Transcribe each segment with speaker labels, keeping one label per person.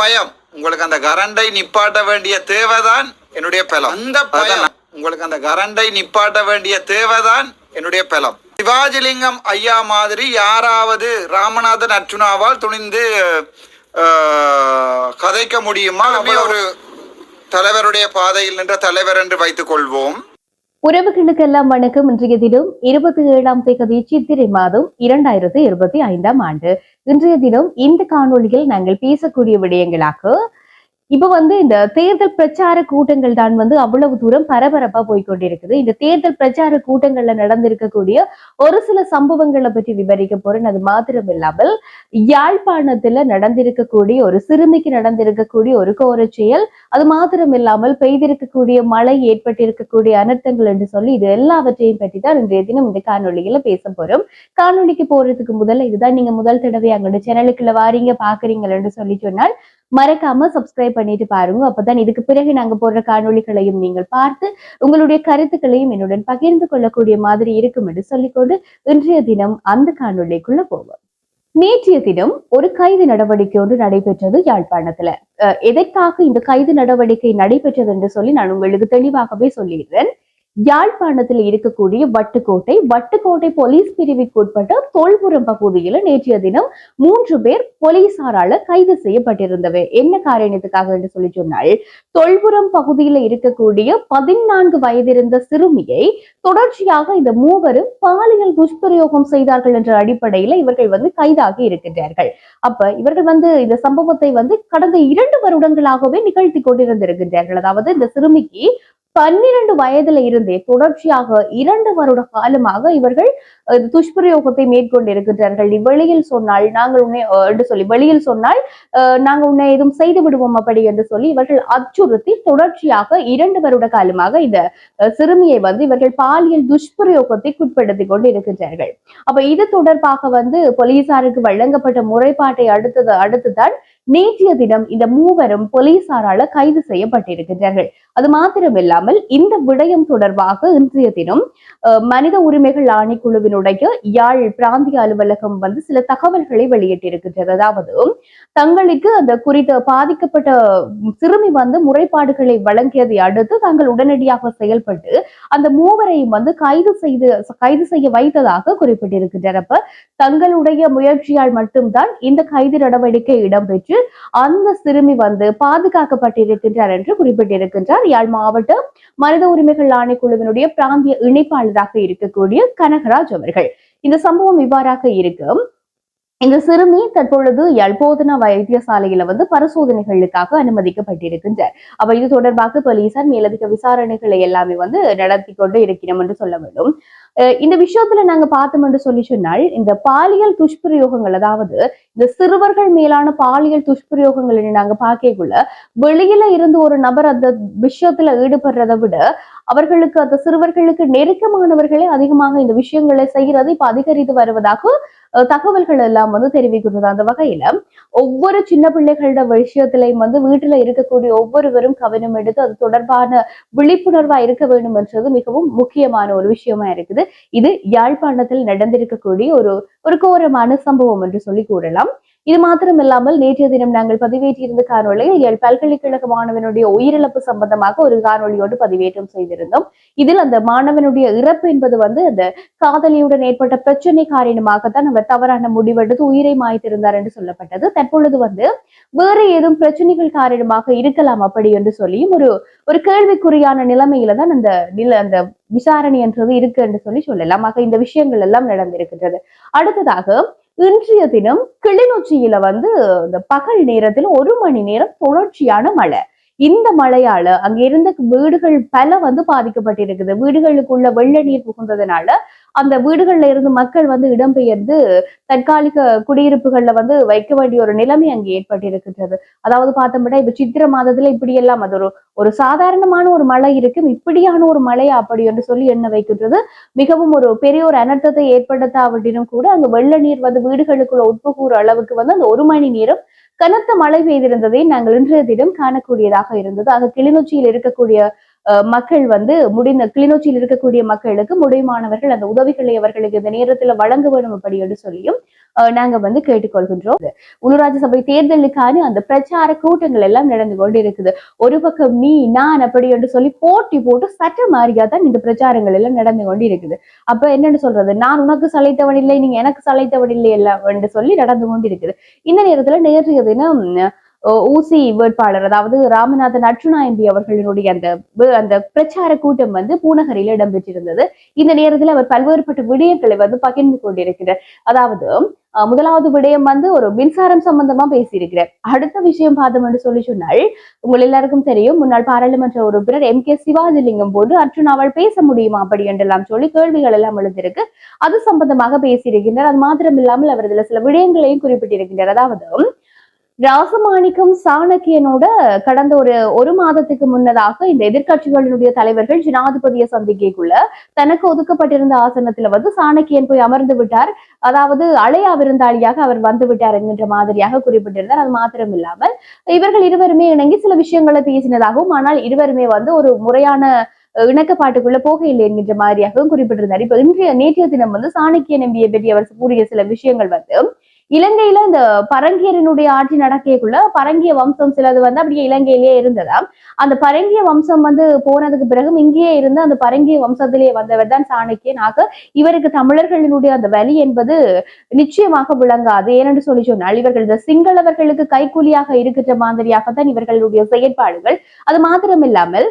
Speaker 1: பயம். உங்களுக்கு அந்த கரண்டை நிப்பாட்ட வேண்டிய தேவைதான் என்னுடைய பலம். அந்த பயம். உங்களுக்கு அந்த கரண்டை நிப்பாட்ட வேண்டிய தேவைதான் என்னுடைய பலம். சிவாஜிலிங்கம் ஐயா மாதிரி யாராவது ராமநாதன் அர்ச்சுனாவால் துணிந்து கதைக்க முடியுமா? அப்படி ஒரு தலைவருடைய பாதையில் நின்ற தலைவர் என்று வைத்துக் கொள்வோம்
Speaker 2: உறவுகளுக்கெல்லாம் வணக்கம். இன்றைய தினம் இருபத்தி ஏழாம் தேதி சித்திரை மாதம் இரண்டாயிரத்தி இருபத்தி ஐந்தாம் ஆண்டு. இன்றைய தினம் இந்த காணொலியில் நாங்கள் பேசக்கூடிய விடயங்களாக இப்ப வந்து இந்த தேர்தல் பிரச்சார கூட்டங்கள் தான் வந்து அவ்வளவு தூரம் பரபரப்பா போய்கொண்டிருக்குது. இந்த தேர்தல் பிரச்சார கூட்டங்கள்ல நடந்திருக்கக்கூடிய ஒரு சில சம்பவங்களை பற்றி விவரிக்க போறேன். அது மாத்திரம் இல்லாமல் யாழ்ப்பாணத்துல நடந்திருக்கக்கூடிய ஒரு சிறுமிக்கு நடந்திருக்கக்கூடிய ஒரு கோர செயல் அது மாத்திரம் இல்லாமல் பெய்திருக்கக்கூடிய மழை ஏற்பட்டிருக்கக்கூடிய அனர்த்தங்கள் என்று சொல்லி இது எல்லாவற்றையும் பற்றி தான் இன்றைய தினம் இந்த காணொலியில பேச போறோம். காணொலிக்கு போறதுக்கு முதல்ல இதுதான் நீங்க முதல் தடவை அங்கோட சேனலுக்குள்ள வாரீங்க பாக்குறீங்கள் என்று சொல்லி சொன்னால் மறக்காம சப்ஸ்கிரைப் பண்ணிட்டு பாருங்க. அப்பதான் இதுக்கு பிறகு நாங்க போடுற காணொளிகளையும் நீங்கள் பார்த்து உங்களுடைய கருத்துக்களையும் என்னுடன் பகிர்ந்து கொள்ளக்கூடிய மாதிரி இருக்கும் என்று சொல்லிக்கொண்டு இன்றைய தினம் அந்த காணொளிக்குள்ள போவோம். நேற்றைய தினம் ஒரு கைது நடவடிக்கை ஒன்று நடைபெற்றது யாழ்ப்பாணத்துல. எதற்காக இந்த கைது நடவடிக்கை நடைபெற்றது என்று சொல்லி நான் உங்களுக்கு தெளிவாகவே சொல்லிடுறேன். யாழ்ப்பாணத்தில் இருக்கக்கூடிய வட்டுக்கோட்டை. வட்டுக்கோட்டை போலீஸ் பிரிவுக்குட்பட்ட தொல்புரம் பகுதியில் நேற்றைய தினம் மூன்று பேர் போலீசாரால கைது செய்யப்பட்டிருந்தவை. என்ன காரணத்துக்காக என்று சொல்லி சொன்னால் தொல்புரம் பகுதியில் இருக்கக்கூடிய பதினான்கு வயதிருந்த சிறுமியை தொடர்ச்சியாக இந்த மூவரும் பாலியல் துஷ்பிரயோகம் செய்தார்கள் என்ற அடிப்படையில இவர்கள் வந்து கைதாகி இருக்கின்றார்கள். அப்ப இவர்கள் வந்து இந்த சம்பவத்தை வந்து கடந்த இரண்டு வருடங்களாகவே நிகழ்த்தி கொண்டிருந்திருக்கின்றார்கள். அதாவது இந்த சிறுமிக்கு பன்னிரண்டு வயதுல இருந்தே தொடர்ச்சியாக இரண்டு வருட காலமாக இவர்கள் அஹ், துஷ்பிரயோகத்தை மேற்கொண்டிருக்கின்றார்கள். நீ வெளியில் சொன்னால் நாங்கள் உன்னை என்று சொல்லி வெளியில் சொன்னால் அஹ், நாங்கள் உன்னை எதுவும் செய்து விடுவோம் அப்படி என்று சொல்லி இவர்கள் அச்சுறுத்தி தொடர்ச்சியாக இரண்டு வருட காலமாக இந்த அஹ், சிறுமியை வந்து இவர்கள் பாலியல் துஷ்பிரயோகத்தை உட்படுத்தி கொண்டு இருக்கின்றார்கள் அப்ப இது தொடர்பாக வந்து போலீசாருக்கு வழங்கப்பட்ட முறைப்பாட்டை அடுத்தது அடுத்துதான் நேற்றைய தினம் இந்த மூவரும் போலீசாரால கைது செய்யப்பட்டிருக்கின்றார்கள். அது மாத்திரமில்லாமல் இந்த விடயம் தொடர்பாக இன்றைய தினம் மனித உரிமைகள் ஆணைக்குழுவினுடைய யாழ் பிராந்திய அலுவலகம் வந்து சில தகவல்களை வெளியிட்டிருக்கின்றது. அதாவது தங்களுக்கு அந்த குறித்த பாதிக்கப்பட்ட சிறுமி வந்து முறைப்பாடுகளை வழங்கியதை அடுத்து தாங்கள் உடனடியாக செயல்பட்டு அந்த மூவரையும் வந்து கைது செய்து கைது செய்ய வைத்ததாக குறிப்பிட்டிருக்கின்றனர். அப்ப தங்களுடைய முயற்சியால் மட்டும்தான் இந்த கைது நடவடிக்கை இடம்பெற்று அந்த சிறுமி வந்து பாதுகாக்கப்பட்டிருக்கின்றார் என்று குறிப்பிட்டிருக்கின்றார். யாழ் மாவட்ட மனித உரிமைகள் ஆணைக்குழுவினுடைய பிராந்திய இணைப்பாளராக இருக்கக்கூடிய கனகராஜ் அவர்கள். இந்த சம்பவம் இவ்வாறாக இருக்கு. இந்த சிறுமி தற்பொழுது யாழ்போதனா வைத்தியசாலையில வந்து பரிசோதனைகளுக்காக அனுமதிக்கப்பட்டிருக்கின்றார் அப்ப இது தொடர்பாக போலீசார் மேலதிக விசாரணைகளை எல்லாமே வந்து நடத்தி கொண்டு இருக்கிறோம் என்று சொல்ல வேண்டும். இந்த விஷயத்துல நாங்க பார்த்தோம் என்று சொல்லி சொன்னால் இந்த பாலியல் துஷ்பிரயோகங்கள் அதாவது இந்த சிறுவர்கள் மேலான பாலியல் துஷ்பிரயோகங்கள் நாங்க பார்க்கக்குள்ள வெளியில இருந்து ஒரு நபர் அந்த விஷயத்துல ஈடுபடுறதை விட அவர்களுக்கு அந்த சிறுவர்களுக்கு நெருக்கமானவர்களே அதிகமாக இந்த விஷயங்களை செய்யறது இப்ப அதிகரித்து வருவதாக தகவல்கள் எல்லாம் வந்து தெரிவிக்கிறது அந்த வகையில. ஒவ்வொரு சின்ன பிள்ளைகளோட விஷயத்திலையும் வந்து வீட்டுல இருக்கக்கூடிய ஒவ்வொருவரும் கவனம் எடுத்து அது தொடர்பான விழிப்புணர்வா இருக்க வேண்டும் என்றது மிகவும் முக்கியமான ஒரு விஷயமா இருக்குது. இது யாழ்ப்பாணத்தில் நடந்திருக்கக்கூடிய ஒரு ஒரு கோரமான சம்பவம் என்று சொல்லி கூறலாம். இது மாத்திரம் இல்லாமல் நேற்றைய தினம் நாங்கள் பதிவேற்றியிருந்த காணொலியில் எல் பல்கலைக்கழக மாணவனுடைய உயிரிழப்பு சம்பந்தமாக ஒரு காணொலியோடு பதிவேற்றம் செய்திருந்தோம். இதில் அந்த மாணவனுடைய இறப்பு என்பது வந்து அந்த காதலியுடன் ஏற்பட்ட பிரச்சனை காரணமாகத்தான் அவர் தவறான முடிவெடுத்து உயிரை மாய்த்திருந்தார் என்று சொல்லப்பட்டது. தற்பொழுது வந்து வேறு ஏதும் பிரச்சனைகள் காரணமாக இருக்கலாம் அப்படி என்று சொல்லியும் ஒரு ஒரு கேள்விக்குறியான நிலைமையில தான் அந்த நில அந்த விசாரணை என்றது இருக்கு என்று சொல்லி சொல்லலாம். ஆக இந்த விஷயங்கள் எல்லாம் நடந்திருக்கின்றது. அடுத்ததாக இன்றைய தினம் கிளிநொச்சியில வந்து இந்த பகல் நேரத்தில் ஒரு மணி நேரம் தொடர்ச்சியான மழை. இந்த மழையால அங்க இருந்த வீடுகள் பல வந்து பாதிக்கப்பட்டிருக்குது. வீடுகளுக்குள்ள வெள்ள நீர் புகுந்ததுனால அந்த வீடுகள்ல இருந்து மக்கள் வந்து இடம்பெயர்ந்து தற்காலிக குடியிருப்புகள்ல வந்து வைக்க வேண்டிய ஒரு நிலைமை அங்கே ஏற்பட்டிருக்கின்றது. அதாவது பார்த்தோம்னா இப்ப சித்திர மாதத்துல இப்படி எல்லாம் அது ஒரு ஒரு சாதாரணமான ஒரு மழை இருக்கும் இப்படியான ஒரு மழை அப்படி என்று சொல்லி என்ன வைக்கின்றது. மிகவும் ஒரு பெரிய ஒரு அனர்த்தத்தை ஏற்படுத்தாவிட்டினும் கூட அங்க வெள்ள நீர் வந்து வீடுகளுக்குள்ள உட்புகூற அளவுக்கு வந்து அந்த ஒரு மணி நேரம் கனத்த மழை பெய்திருந்ததை நாங்கள் இன்றைய தினம் காணக்கூடியதாக இருந்தது. ஆக கிளிநொச்சியில் இருக்கக்கூடிய அஹ், மக்கள் வந்து முடிந்த கிளிநொச்சியில் இருக்கக்கூடிய மக்களுக்கு முடியுமானவர்கள் அந்த உதவிகளை அவர்களுக்கு இந்த நேரத்துல வழங்க வேண்டும் அப்படி என்று சொல்லியும் நாங்க வந்து கேட்டுக்கொள்கின்றோம். உள்ளூராட்சி சபை தேர்தலுக்கான அந்த பிரச்சார கூட்டங்கள் எல்லாம் நடந்து கொண்டு இருக்குது ஒரு பக்கம் நீ நான் அப்படி என்று சொல்லி போட்டி போட்டு சட்ட மாறியா தான் இந்த பிரச்சாரங்கள் எல்லாம் நடந்து கொண்டு இருக்குது அப்ப என்னன்னு சொல்றது? நான் உனக்கு சளைத்தவன் இல்லை நீங்க எனக்கு சளைத்தவன் இல்லை எல்லாம் என்று சொல்லி நடந்து கொண்டு இருக்குது இந்த நேரத்துல நேற்றைய தினம் ஊசி வேட்பாளர் அதாவது ராமநாதன் அர்ச்சுனா அவர்களினுடைய அந்த அந்த பிரச்சார கூட்டம் வந்து பூநகரில் இடம்பெற்றிருந்தது. இந்த நேரத்தில் அவர் பல்வேறுபட்ட விடயங்களை வந்து பகிர்ந்து கொண்டிருக்கிறார். அதாவது முதலாவது விடயம் வந்து ஒரு மின்சாரம் சம்பந்தமா பேசியிருக்கிறார். அடுத்த விஷயம் பார்த்தோம் என்று சொல்லி சொன்னால் உங்கள் எல்லாருக்கும் தெரியும் முன்னாள் பாராளுமன்ற உறுப்பினர் எம். கே. சிவாஜிலிங்கம் போது அவள் பேச முடியுமா அப்படி என்றெல்லாம் சொல்லி கேள்விகள் எல்லாம் எழுந்திருக்கு. அது சம்பந்தமாக பேசியிருக்கின்றார் அது மாத்திரம் இல்லாமல் அவர் சில விடயங்களையும் குறிப்பிட்டிருக்கின்றார் அதாவது ராசமாணிக்கம் சாணக்கியனோட கடந்த ஒரு ஒரு மாதத்துக்கு முன்னதாக இந்த எதிர்க்கட்சிகளினுடைய தலைவர்கள் ஜனாதிபதியை சந்திக்கக்குள்ள தனக்கு ஒதுக்கப்பட்டிருந்த ஆசனத்துல வந்து சாணக்கியன் போய் அமர்ந்து விட்டார். அதாவது அலையா விருந்தாளியாக அவர் வந்து விட்டார் என்கின்ற மாதிரியாக குறிப்பிட்டிருந்தார். அது மாத்திரம் இல்லாமல் இவர்கள் இருவருமே இணங்கி சில விஷயங்களை பேசினதாகவும் ஆனால் இருவருமே வந்து ஒரு முறையான இணக்கப்பாட்டுக்குள்ள இணக்கப்பாட்டுக்குள்ள இல்லை என்கின்ற மாதிரியாகவும் குறிப்பிட்டிருந்தார். இப்ப இன்றைய நேற்றைய தினம் வந்து சாணக்கிய நம்பியை பற்றி அவர் கூறிய சில விஷயங்கள் வந்து இலங்கையில இந்த பரங்கியரினுடைய ஆட்சி நடக்கக்குள்ள பரங்கிய வம்சம் சிலது வந்து அப்படியே இலங்கையிலேயே இருந்ததாம். அந்த பரங்கிய வம்சம் வந்து போனதுக்கு பிறகும் இங்கேயே இருந்து அந்த பரங்கிய வம்சத்திலேயே வந்தவர் தான் சாணக்கியன். ஆக இவருக்கு தமிழர்களினுடைய அந்த வலி என்பது நிச்சயமாக விளங்காது. ஏனென்று சொல்லி சொன்னால் இவர்கள் இந்த சிங்களவர்களுக்கு கைக்கூலியாக இருக்கின்ற மாதிரியாகத்தான் இவர்களுடைய செயற்பாடுகள். அது மாத்திரமில்லாமல்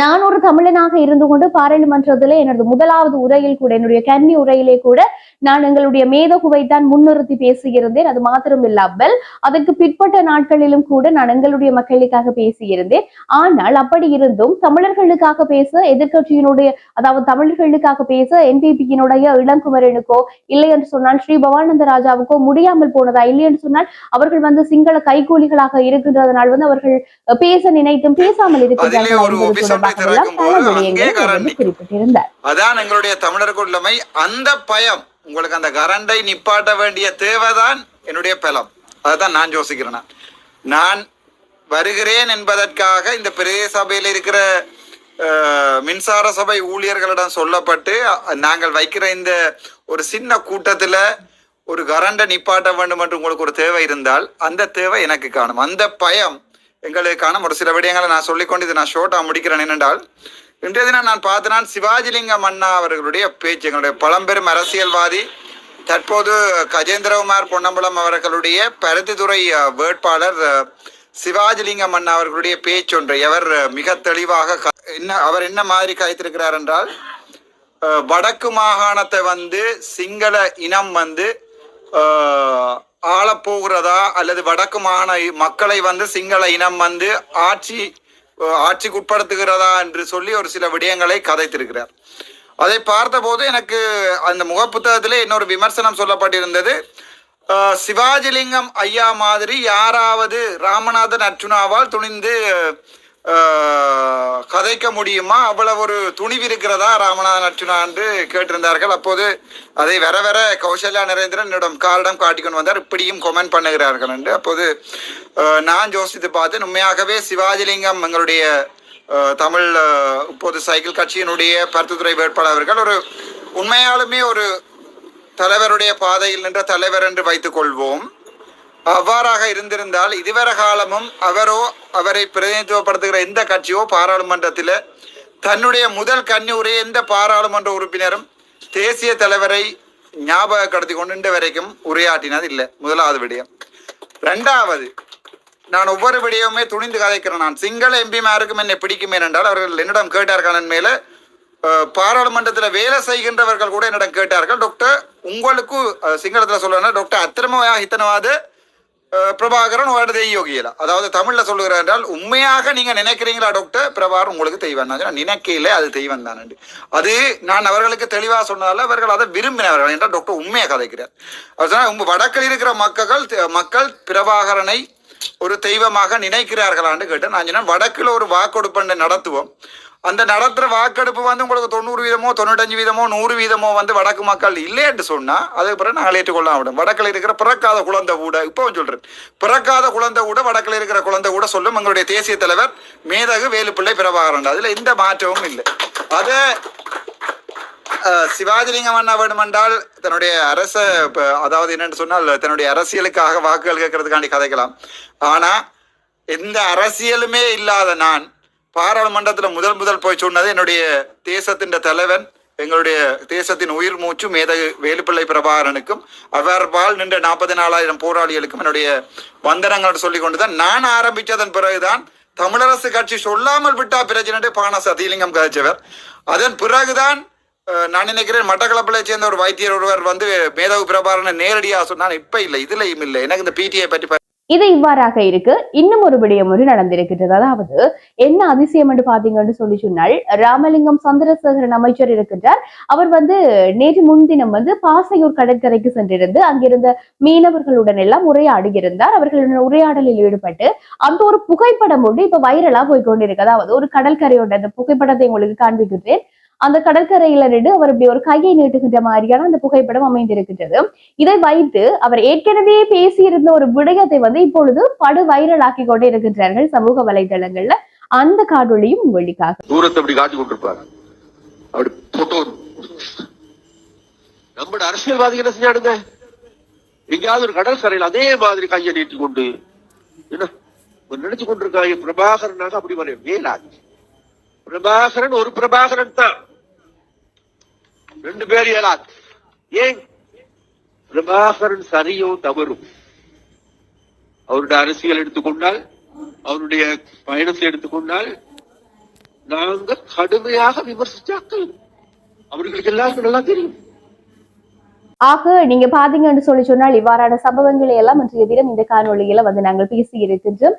Speaker 2: நான் ஒரு தமிழனாக இருந்து கொண்டு பாராளுமன்றத்திலே எனது முதலாவது உரையில் கூட என்னுடைய கன்னி உரையிலே கூட நான் எங்களுடைய மேதகுவை தான் முன்னிறுத்தி பேசியிருந்தேன். அது மாத்திரம் இல்லாமல் அதற்கு பிற்பட்ட நாட்களிலும் கூட நான் எங்களுடைய மக்களுக்காக பேசியிருந்தேன். ஆனால் அப்படி இருந்தும் தமிழர்களுக்காக பேச எதிர்க்கட்சியினுடைய அதாவது தமிழர்களுக்காக பேச என்பிபியினுடைய இளங்குமரனுக்கோ இல்லை என்று சொன்னால் ஸ்ரீ பவானந்த ராஜாவுக்கோ முடியாமல் போனதா? இல்லை என்று சொன்னால் அவர்கள் வந்து சிங்கள கைகூலிகளாக இருக்கின்றதனால் வந்து அவர்கள் பேச நினைத்தும் பேசாமல்
Speaker 1: அதிலே
Speaker 2: பல விடயங்களை குறிப்பிட்டிருந்தார்.
Speaker 1: அதான் எங்களுடைய தமிழருக்கு உள்ளமை அந்த பயம் உங்களுக்கு அந்த கரண்டை நிப்பாட்ட வேண்டிய தேவைதான் என்னுடைய பலம். அதுதான் நான் யோசிக்கிறேன் நான். வருகிறேன் என்பதற்காக இந்த பிரதேச சபையில் இருக்கிற மின்சார சபை ஊழியர்களிடம் சொல்லப்பட்டு நாங்கள் வைக்கிற இந்த ஒரு சின்ன கூட்டத்தில் ஒரு கரண்டை நிப்பாட்ட வேண்டும் என்று உங்களுக்கு ஒரு தேவை இருந்தால் அந்த தேவை எனக்கு காணும். அந்த பயம் எங்களுக்கான ஒரு சில விடயங்களை நான் சொல்லிக்கொண்டு இதை நான் ஷோட்டாக முடிக்கிறேன். என்னென்றால் இன்றைய தினம் நான் பார்த்தனால் சிவாஜிலிங்கம் அண்ணா அவர்களுடைய பேச்சு எங்களுடைய பழம்பெரும் அரசியல்வாதி தற்போது கஜேந்திரகுமார் பொன்னம்பலம் அவர்களுடைய பருத்தித்துறை வேட்பாளர் சிவாஜிலிங்கம் அண்ணா அவர்களுடைய பேச்சொன்று அவர் மிக தெளிவாக க- என்ன அவர் என்ன மாதிரி கழித்திருக்கிறார் என்றால் வடக்கு மாகாணத்தை வந்து சிங்கள இனம் வந்து ஆளப்போகிறதா அல்லது வடக்கு மாகாண மக்களை வந்து சிங்கள இனம் வந்து ஆட்சி ஆட்சிக்கு உட்படுத்துகிறதா என்று சொல்லி ஒரு சில விடயங்களை கதைத்திருக்கிறார். அதை பார்த்தபோது எனக்கு அந்த முகப்புத்தகத்திலே இன்னொரு விமர்சனம் சொல்லப்பட்டிருந்தது. சிவாஜிலிங்கம் ஐயா மாதிரி யாராவது ராமநாதன் அர்ச்சுனாவால் துணிந்து கதைக்க முடியுமா? அவ்வளவு ஒரு துணிவு இருக்கிறதா? ராமநாதன் அர்ஜுனா என்று கேட்டிருந்தார்கள். அப்போது அதை வர வர கௌசல்யா நரேந்திரன் என்னிடம் காரிடம் காட்டிக்கொண்டு வந்தார். இப்படியும் கொமெண்ட் பண்ணுகிறார்கள் என்று. அப்போது நான் யோசித்து பார்த்தேன் உண்மையாகவே சிவாஜிலிங்கம் எங்களுடைய தமிழ் இப்போது சைக்கிள் கட்சியினுடைய பருத்துத்துறை வேட்பாளர் அவர்கள் ஒரு உண்மையாலுமே ஒரு தலைவருடைய பாதையில் நின்ற தலைவர் என்று வைத்துக் கொள்வோம் அவ்வாறாக இருந்திருந்தால் இதுவரை காலமும் அவரோ அவரை பிரதிநிதித்துவப்படுத்துகிற எந்த கட்சியோ பாராளுமன்றத்தில் தன்னுடைய முதல் கன்னியுரையை எந்த பாராளுமன்ற உறுப்பினரும் தேசிய தலைவரை ஞாபகப்படுத்தி கொண்டு இன்று வரைக்கும் உரையாற்றினது இல்லை. முதலாவது விடயம். ரெண்டாவது நான் ஒவ்வொரு விடயமுமே துணிந்து கதைக்கிறேன் நான். சிங்கள எம்பிமாருக்கும் என்னை பிடிக்கும் என்றால் அவர்கள் என்னிடம் கேட்டார்கள் என் மேல. பாராளுமன்றத்தில் வேலை செய்கின்றவர்கள் கூட என்னிடம் கேட்டார்கள். டாக்டர் உங்களுக்கு சிங்களத்தில் சிங்களத்துல டாக்டர் அத்திரமயா ஹித்தனவாது அஹ், பிரபாகரன் ஒரு தெய்யோகியல அதாவது தமிழ்ல சொல்லுகிறார் என்றால் உண்மையாக நீங்க நினைக்கிறீங்களா டாக்டர் பிரபாகரன் உங்களுக்கு தெய்வம் தான் சொன்னா, அது தெய்வம் தான் அது நான் அவர்களுக்கு தெளிவா சொன்னதால் அவர்கள் அதை விரும்பினவர்கள் என்றால் டாக்டர் உண்மையாக கதைக்கிறார் அவர் உங்க வடக்கில் இருக்கிற மக்கள் மக்கள் பிரபாகரனை ஒரு தெய்வமாக நினைக்கிறார்களான்னு கேட்டேன் நான் சொன்னேன் வடக்கில் ஒரு வாக்கெடுப்பண்டை நடத்துவோம் அந்த நடத்துகிற வாக்கெடுப்பு வந்து உங்களுக்கு தொண்ணூறு வீதமோ தொண்ணூத்தஞ்சு வீதமோ நூறு வீதமோ வந்து வடக்கு மக்கள் இல்லைன்னு சொன்னால் அதுக்கு பிறகு நாங்கள் ஏற்றுக்கொள்ள விடும் வடக்கில் இருக்கிற பிறக்காத குழந்தை கூட இப்போ சொல்கிறேன் பிறக்காத குழந்தை கூட வடக்கில் இருக்கிற குழந்தை கூட சொல்லும் எங்களுடைய தேசிய தலைவர் மேதகு வேலுப்பிள்ளை பிரபாகரன். அதில் எந்த மாற்றமும் இல்லை. அதை சிவாஜிலிங்கம் அண்ணா வேணுமென்றால் தன்னுடைய அரச அதாவது என்னன்னு சொன்னால் தன்னுடைய அரசியலுக்காக வாக்குகள் கேட்கறதுக்காண்டி கதைக்கலாம். ஆனால் எந்த அரசியலுமே இல்லாத நான் பாராளுமன்றத்தில் முதல் முதல் போய் சொன்னது என்னுடைய தேசத்தின் தலைவன் எங்களுடைய தேசத்தின் உயிர் மூச்சு மேதகு வேலுப்பிள்ளை பிரபாகரனுக்கும் அவர்பால் நின்ற நாற்பத்தி நாலாயிரம் போராளிகளுக்கும் என்னுடைய வந்தனங்கள் சொல்லி கொண்டுதான் நான் ஆரம்பித்ததன் பிறகுதான் தமிழரசு கட்சி சொல்லாமல் விட்டா பிரச்சனை பான சதிலிங்கம் கதைச்சவர். அதன் பிறகுதான் நான் நினைக்கிறேன் மட்டக்களப்பிலை சேர்ந்த ஒரு வைத்தியர் ஒருவர் வந்து மேதகு பிரபாகரனை நேரடியாக சொன்னான் இப்ப இல்லை இதுலயும் இல்லை. எனக்கு இந்த பிடிஐ பற்றி
Speaker 2: இது இவ்வாறாக இருக்கு. இன்னும் ஒரு விடயம் ஒன்று நடந்திருக்கின்றது. அதாவது என்ன அதிசயம் என்று பாத்தீங்கன்னு சொல்லி சொன்னால் ராமலிங்கம் சந்திரசேகரன் அமைச்சர் இருக்கின்றார். அவர் வந்து நேற்று முன்தினம் வந்து பாசையூர் கடற்கரைக்கு சென்றிருந்து அங்கிருந்த மீனவர்களுடன் எல்லாம் உரையாடி இருந்தார் அவர்களுடன் உரையாடலில் ஈடுபட்டு அந்த ஒரு புகைப்படம் ஒன்று இப்ப வைரலா போய் கொண்டிருக்கு. அதாவது ஒரு கடற்கரையோட அந்த புகைப்படத்தை உங்களுக்கு காண்பிக்கின்றேன். அந்த கடற்கரையில நின்று அவர் இப்படி ஒரு கையை நீட்டுகின்ற மாதிரியான அந்த புகைப்படம் அமைந்திருக்கின்றது. இதை வைத்து அவர் ஏற்கனவே பேசியிருந்த ஒரு விடயத்தை வந்து இப்பொழுது படு வைரலாக்கி கொண்டே இருக்கின்றார்கள் சமூக வலைதளங்கள்ல. அந்த காணொளியும் உங்களுக்காக.
Speaker 3: தூரத்தை அப்படி காட்டி கொண்டிருப்பாரு அப்படி போட்டோ நம்ம அரசியல்வாதிகள் என்ன செஞ்சாடுங்க எங்கேயாவது ஒரு கடற்கரையில் அதே மாதிரி கையை நீட்டி கொண்டு என்ன? நினைச்சு கொண்டிருக்காங்க பிரபாகரனாக அப்படி வர வேலாது பிரபாகரன் ஒரு பிரபாகரன் தான். ரெண்டு பேர் இயலாது ஏன்? பிரபாகரன் சரியோ தவறும். அவருடைய அரசியல் எடுத்துக்கொண்டால் அவருடைய பயணத்தை எடுத்துக்கொண்டால் நாங்க கடுமையாக விமர்சிச்சாக்கள் அவர்களுக்கு எல்லாருக்கும் நல்லா தெரியும்.
Speaker 2: ஆக நீங்க பாத்தீங்கன்னு சொல்லி சொன்னால் இவ்வாறான சம்பவங்களை எல்லாம் இன்றைய தினம் இந்த காணொலியில வந்து நாங்கள் பேசி இருக்கின்றோம்.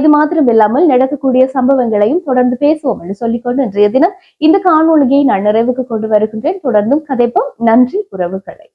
Speaker 2: இது மாத்திரம் இல்லாமல் நடக்கக்கூடிய சம்பவங்களையும் தொடர்ந்து பேசுவோம் என்று சொல்லிக்கொண்டு இன்றைய தினம் இந்த காணொலியை நான் நிறைவுக்கு கொண்டு வருகின்றேன். தொடர்ந்தும் கதைப்போம். நன்றி உறவுகளை.